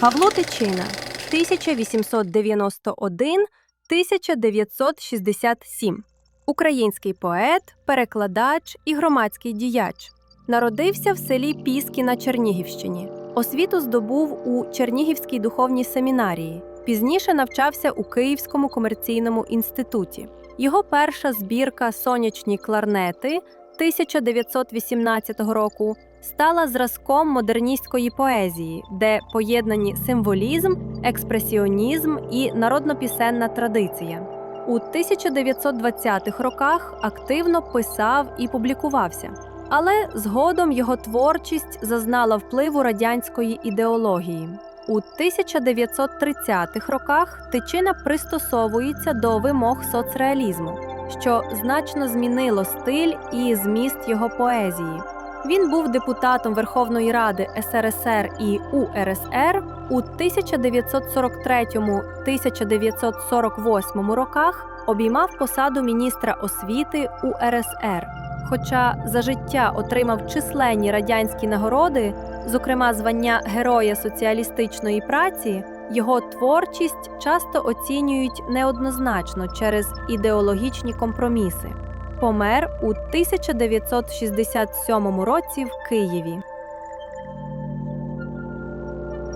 Павло Тичина 1891-1967. Український поет, перекладач і громадський діяч. Народився в селі Піски на Чернігівщині. Освіту здобув у Чернігівській духовній семінарії. Пізніше навчався у Київському комерційному інституті. Його перша збірка Сонячні кларнети 1918 року стала зразком модерністської поезії, де поєднані символізм, експресіонізм і народнопісенна традиція. У 1920-х роках активно писав і публікувався. Але згодом його творчість зазнала впливу радянської ідеології. У 1930-х роках Тичина пристосовується до вимог соцреалізму, що значно змінило стиль і зміст його поезії. Він був депутатом Верховної Ради СРСР і УРСР у 1943-1948 роках обіймав посаду міністра освіти УРСР. Хоча за життя отримав численні радянські нагороди, зокрема звання Героя соціалістичної праці, його творчість часто оцінюють неоднозначно через ідеологічні компроміси. Помер у 1967 році в Києві.